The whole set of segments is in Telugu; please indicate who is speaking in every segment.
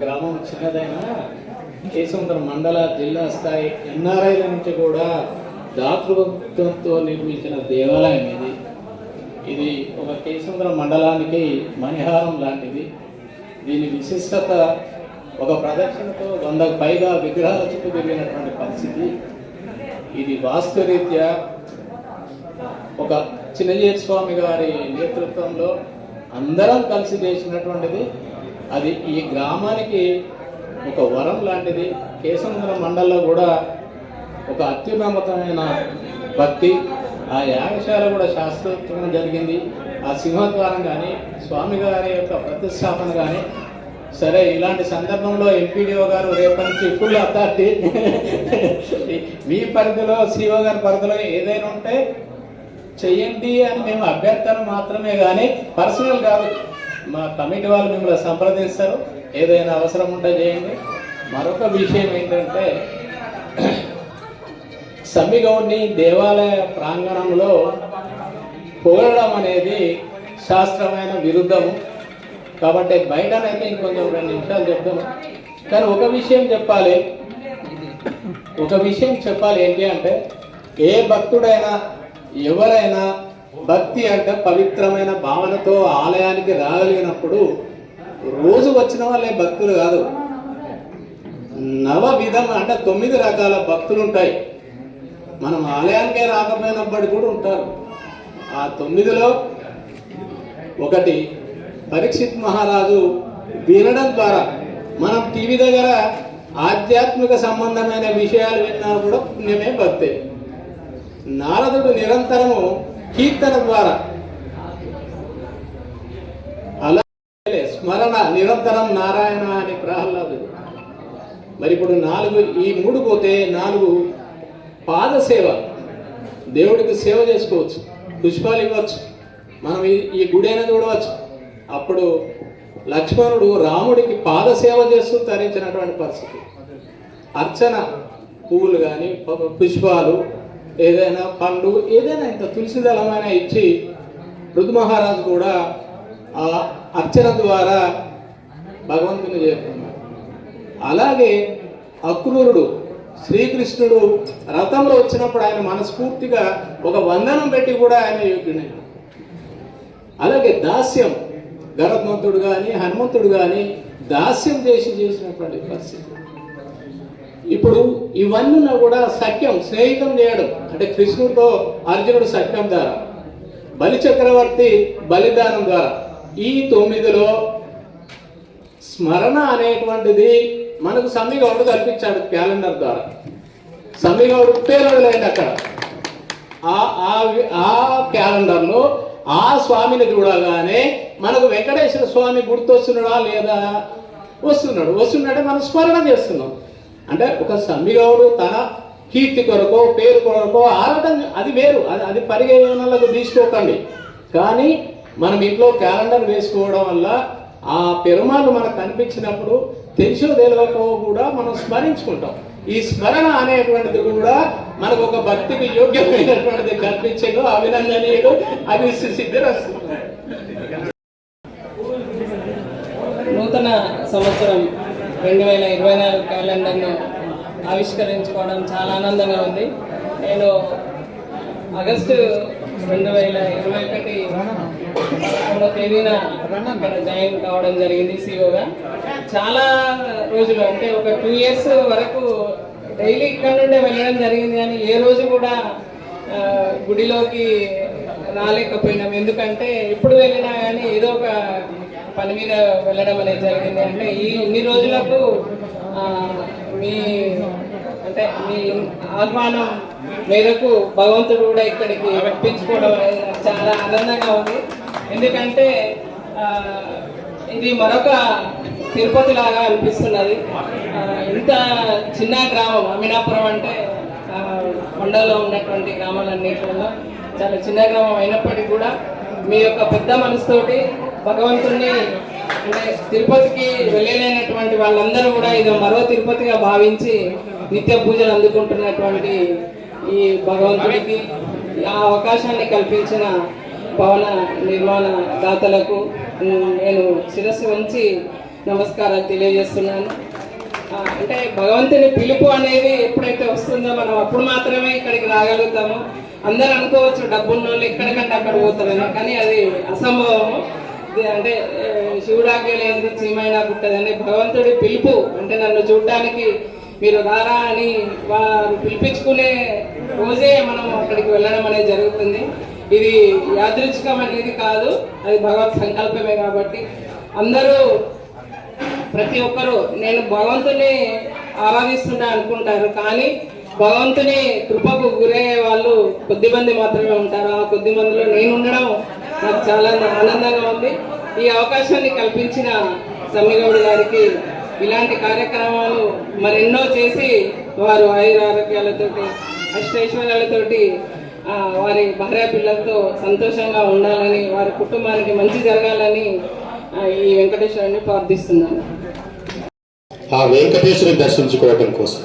Speaker 1: గ్రామం చిన్నదైనా కేశవంతర మండల జిల్లా స్థాయి ఎన్ఆర్ఐల నుంచి కూడా దాతృత్వంతో నిర్మించిన దేవాలయం ఇది. ఇది ఒక కేశవంతర మండలానికి మణిహారం లాంటిది. దీని విశిష్టత ఒక ప్రదర్శనతో వందకు పైగా విగ్రహాల చుట్టూ తిరిగినటువంటి పరిస్థితి. ఇది వాస్తురీత్యా ఒక చిన్నజీర్ స్వామి గారి నేతృత్వంలో అందరం కలిసి చేసినటువంటిది అది ఈ గ్రామానికి ఒక వరం లాంటిది. కేశవంతరం మండలంలో కూడా ఒక అత్యున్నతమైన భక్తి ఆ యాగశాల కూడా శాస్త్రోత్వం జరిగింది. ఆ సింహద్వారం కానీ స్వామి గారి యొక్క ప్రతిష్టాపన కానీ సరే ఇలాంటి సందర్భంలో ఎంపీడీఓ గారు రేపటి నుంచి ఫుల్ అథారిటీ. మీ పరిధిలో సిఓ గారి పరిధిలో ఏదైనా ఉంటే చేయండి అని మేము అభ్యర్థన మాత్రమే కానీ పర్సనల్ కాదు. మా కమిటీ వాళ్ళు మిమ్మల్ని సంప్రదిస్తారు. ఏదైనా అవసరం ఉంటే చేయండి. మరొక విషయం ఏంటంటే సమ్మిగౌడ్ని దేవాలయ ప్రాంగణంలో కోరడం అనేది శాస్త్రమైన విరుద్ధము. కాబట్టి బయటనైతే ఇంకొంచెం రెండు నిమిషాలు చెప్తాము కానీ ఒక విషయం చెప్పాలి. ఒక విషయం చెప్పాలి ఏంటి అంటే ఏ భక్తుడైనా ఎవరైనా భక్తి అంటే పవిత్రమైన భావనతో ఆలయానికి రాగలిగినప్పుడు రోజు వచ్చిన వాళ్ళే భక్తులు కాదు. నవ విధం అంటే తొమ్మిది రకాల భక్తులు ఉంటాయి. మనం ఆలయానికే రాకపోయినప్పటికీ కూడా ఉంటారు. ఆ తొమ్మిదిలో ఒకటి పరీక్షిత్ మహారాజు వినడం ద్వారా మనం టీవీ దగ్గర ఆధ్యాత్మిక సంబంధమైన విషయాలు విన్నా కూడా పుణ్యమే భక్తే. నారదుడు నిరంతరము కీర్తన ద్వారా అలాగే స్మరణ నిరంతరం నారాయణ అని ప్రహ్లాదుడు. మరి ఇప్పుడు నాలుగు ఈ మూడు పోతే నాలుగు పాద సేవ. దేవుడికి సేవ చేసుకోవచ్చు. పుష్పాలు ఇవ్వచ్చు. మనం ఈ- గుడైనా గుడి అయినా చూడవచ్చు. అప్పుడు లక్ష్మణుడు రాముడికి పాద సేవ చేస్తూ తరించినటువంటి పరిస్థితి. అర్చన పువ్వులు కానీ పుష్పాలు ఏదైనా పండు ఏదైనా ఇంత తులసి దళమైన ఇచ్చి ఋతు మహారాజు కూడా ఆ అర్చన ద్వారా భగవంతుని చేరుకున్నాడు. అలాగే అక్రూరుడు శ్రీకృష్ణుడు రథంలో వచ్చినప్పుడు ఆయన మనస్ఫూర్తిగా ఒక వందనం పెట్టి కూడా ఆయన యోగ్యుడే అలాగే దాస్యం గరుత్మంతుడు కానీ హనుమంతుడు కానీ దాస్యం చేసి చేసినటువంటి పరిస్థితి. ఇప్పుడు ఇవన్నీ ఉన్నా కూడా సఖ్యం స్నేహితం చేయడం. అంటే కృష్ణుడితో అర్జునుడు సఖ్యం ద్వారా. బలి చక్రవర్తి బలిదానం ద్వారా. ఈ తొమ్మిదిలో స్మరణ అనేటువంటిది మనకు సమీగౌడు కల్పించాడు క్యాలెండర్ ద్వారా. సమీగౌడు పేరు అక్కడ. ఆ ఆ ఆ క్యాలెండర్లో ఆ స్వామిని చూడగానే మనకు వెంకటేశ్వర స్వామి గుర్తొస్తున్నాడా లేదా? వస్తున్నాడు. వస్తున్నాడే మనం స్మరణ చేస్తున్నాం. అంటే ఒక సమ్మిగౌడు తన కీర్తి కొరకో పేరు కొరకో ఆడటం అది వేరు. అది అది పరిగణనలకు తీసుకోకండి. కానీ మనం ఇంట్లో క్యాలెండర్ వేసుకోవడం వల్ల ఆ పెరుమాలు మనకు కనిపించినప్పుడు తెలిసో తెలియకో కూడా మనం స్మరించుకుంటాం. ఈ స్మరణ అనేటువంటిది కూడా మనకు ఒక భక్తికి యోగ్యమైనటువంటిది కనిపించదు అభినందనీయుడు అది సిద్ధిరస్తుంది
Speaker 2: నూతన సంవత్సరం రెండు వేల ఇరవై నాలుగు క్యాలెండర్ను ఆవిష్కరించుకోవడం చాలా ఆనందంగా ఉంది. నేను ఆగస్టు రెండు వేల ఇరవై ఒకటి పదకొండవ తేదీన అక్కడ జాయిన్ కావడం జరిగింది సిఓగా చాలా రోజులు అంటే ఒక టూ ఇయర్స్ వరకు డైలీ ఇక్కడ నుండే వెళ్ళడం జరిగింది. కానీ ఏ రోజు కూడా గుడిలోకి రాలేకపోయినాం. ఎందుకంటే ఎప్పుడు వెళ్ళినా కానీ ఏదో ఒక పని మీద వెళ్ళడం అనేది జరిగింది. అంటే ఈ ఇన్ని రోజులకు మీ అంటే మీ ఆహ్వానం మేరకు భగవంతుడు కూడా ఇక్కడికి రప్పించుకోవడం అనేది నాకు చాలా ఆనందంగా ఉంది. ఎందుకంటే ఇది మరొక తిరుపతి లాగా అనిపిస్తున్నది. ఇంత చిన్న గ్రామం అమినాపురం అంటే కొండలో ఉన్నటువంటి గ్రామాలన్నింటిలో. చాలా చిన్న గ్రామం అయినప్పటికీ కూడా మీ యొక్క పెద్ద మనసుతోటి భగవంతుణ్ణి అంటే తిరుపతికి వెళ్ళలేనటువంటి వాళ్ళందరూ కూడా ఇది మరో తిరుపతిగా భావించి నిత్య పూజలు అందుకుంటున్నటువంటి ఈ భగవంతుడికి ఆ అవకాశాన్ని కల్పించిన భవన నిర్మాణ దాతలకు నేను శిరస్సు ఉంచి నమస్కారాలు తెలియజేస్తున్నాను. అంటే భగవంతుని పిలుపు అనేది ఎప్పుడైతే వస్తుందో మనం అప్పుడు మాత్రమే ఇక్కడికి రాగలుగుతాము. అందరూ అనుకోవచ్చు డబ్బున్న వాళ్ళు ఎక్కడికంటే అక్కడ పోతారని కానీ అది అసంభవము. అంటే ఆ, శివుడాజ్ఞ చీమైనా పుట్టదని భగవంతుడి పిలుపు అంటే నన్ను చూడడానికి మీరు రారా అని వారు పిలిపించుకునే రోజే మనం అక్కడికి వెళ్ళడం అనేది జరుగుతుంది. ఇది యాదృచ్ఛికం అనేది కాదు అది భగవత్ సంకల్పమే కాబట్టి. అందరూ ప్రతి ఒక్కరూ నేను భగవంతుని ఆరాధిస్తున్నా అనుకుంటారు కానీ భగవంతుని కృపకు గురయ్యే వాళ్ళు కొద్ది మంది మాత్రమే ఉంటారు. ఆ కొద్ది మందిలో నేను ఉండడం నాకు చాలా ఆనందంగా ఉంది. ఈ అవకాశాన్ని కల్పించిన సమ్మిగౌడ్ గారికి ఇలాంటి కార్యక్రమాలు మరెన్నో చేసి వారు ఆయుర ఆరోగ్యాలతోటి అష్టైశ్వర్యాలతోటి వారి భార్య పిల్లలతో సంతోషంగా ఉండాలని వారి కుటుంబానికి మంచి జరగాలని ఈ వెంకటేశ్వరుని ప్రార్థిస్తున్నాను.
Speaker 3: ఆ వెంకటేశ్వరుని దర్శించుకోవటం కోసం.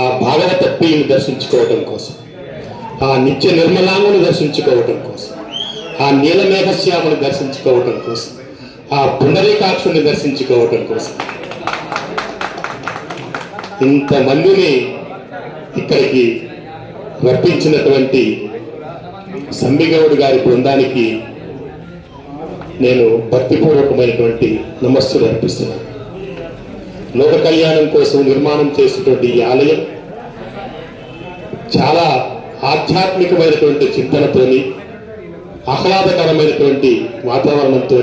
Speaker 3: ఆ భాగవత ప్రియుని దర్శించుకోవటం కోసం ఆ నిత్య నిర్మలాంగుని దర్శించుకోవటం కోసం ఆ నీలమేఘశ్యాముని దర్శించుకోవటం కోసం ఆ పుండరీకాక్షుని దర్శించుకోవటం కోసం. ఇంతమందిని ఇక్కడికి రప్పించినటువంటి సంబిగౌడ్ గారి బృందానికి నేను భక్తిపూర్వకమైనటువంటి నమస్సులు అర్పిస్తున్నాను. లోక కళ్యాణం కోసం నిర్మాణం చేసినటువంటి ఈ ఆలయం చాలా ఆధ్యాత్మికమైనటువంటి చింతనతోని ఆహ్లాదకరమైనటువంటి వాతావరణంతో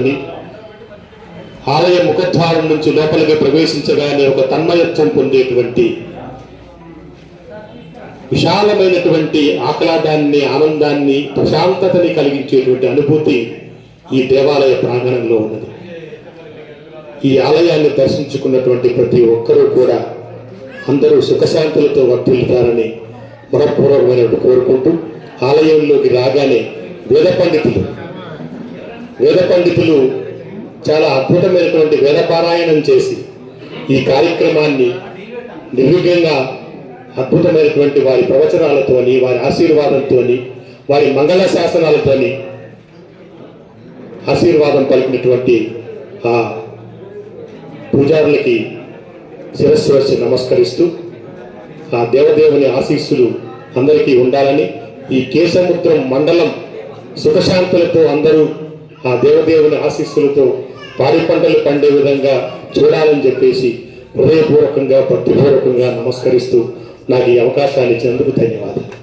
Speaker 3: ఆలయ ముఖద్వారం నుంచి లోపలికి ప్రవేశించగానే ఒక తన్మయత్వం పొందేటువంటి విశాలమైనటువంటి ఆహ్లాదాన్ని ఆనందాన్ని ప్రశాంతతని కలిగించేటువంటి అనుభూతి ఈ దేవాలయ ప్రాంగణంలో ఉన్నది. ఈ ఆలయాన్ని దర్శించుకున్నటువంటి ప్రతి ఒక్కరూ కూడా అందరూ సుఖశాంతులతో వర్తిల్లుతారని మనపూర్వకమైనటువంటి కోరుకుంటూ ఆలయంలోకి రాగానే వేద పండితులు వేద పండితులు చాలా అద్భుతమైనటువంటి వేద పారాయణం చేసి ఈ కార్యక్రమాన్ని నిర్విఘ్నంగా అద్భుతమైనటువంటి వారి ప్రవచనాలతోని వారి ఆశీర్వాదంతోని వారి మంగళ శాసనాలతోని ఆశీర్వాదం పలికినటువంటి ఆ పూజారులకి శిరస్సు వచ్చి నమస్కరిస్తూ ఆ దేవదేవుని ఆశీస్సులు అందరికీ ఉండాలని ఈ కేశముద్రం మండలం సుఖశాంతులతో అందరూ ఆ దేవదేవుని ఆశీస్సులతో పాడి పంటలు పండే విధంగా చూడాలని చెప్పేసి హృదయపూర్వకంగా భక్తిపూర్వకంగా నమస్కరిస్తూ నాకు ఈ అవకాశాన్ని ఇచ్చినందుకు ధన్యవాదాలు.